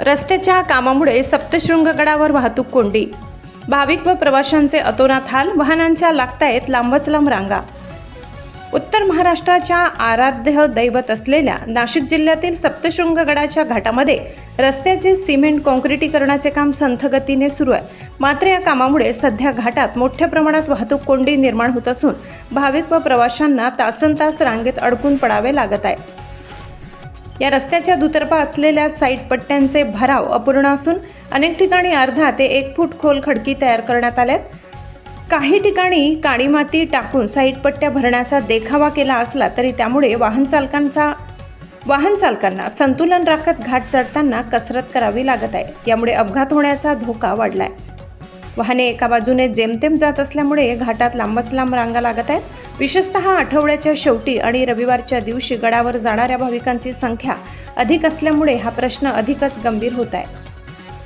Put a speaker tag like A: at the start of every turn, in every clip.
A: रस्त्याच्या कामामुळे सप्तशृंगगडावर वाहतूक कोंडी. भाविक व प्रवाशांचे अतोनात हाल वाहनांच्या लागतायत लांबच लांब रांगा. उत्तर महाराष्ट्राच्या आराध्य दैवत असलेल्या नाशिक जिल्ह्यातील सप्तशृंगगडाच्या घाटामध्ये रस्त्याचे सिमेंट कॉन्क्रिटीकरणाचे काम संथ गतीने सुरू आहे. मात्र या कामामुळे सध्या घाटात मोठ्या प्रमाणात वाहतूक कोंडी निर्माण होत असून भाविक व प्रवाशांना तासन तास रांगेत अडकून पडावे लागत आहे. या रस्त्याच्या दुतर्फा असलेल्या साईड पट्ट्यांचे भराव अपूर्ण असून अनेक ठिकाणी अर्धा ते एक फूट खोल खडकी तयार करण्यात आल्यात. काही ठिकाणी काळी माती टाकून साईड पट्ट्या भरण्याचा देखावा केला असला तरी त्यामुळे वाहन चालकांचा वाहन चालकांना संतुलन राखत घाट चढताना कसरत करावी लागत आहे. यामुळे अपघात होण्याचा धोका वाढलाय. वाहने एका बाजूने जेमतेम जात असल्यामुळे घाटात लांबच लांब रांगा लागत आहेत. विशेषतः आठवड्याच्या शेवटी आणि रविवारच्या दिवशी गडावर जाणाऱ्या भाविकांची संख्या अधिक असल्यामुळे हा प्रश्न अधिकच गंभीर होत आहे.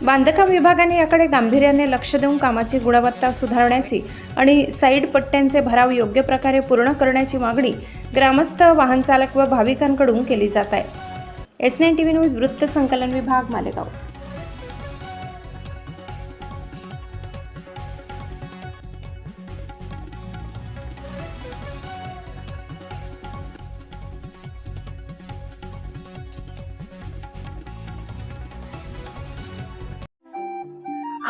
A: बांधकाम विभागाने याकडे गांभीर्याने लक्ष देऊन कामाची गुणवत्ता सुधारण्याची आणि साईड पट्ट्यांचे भराव योग्य प्रकारे पूर्ण करण्याची मागणी ग्रामस्थ वाहनचालक व भाविकांकडून केली जात आहे. S nine T V news वृत्त संकलन विभाग मालेगाव.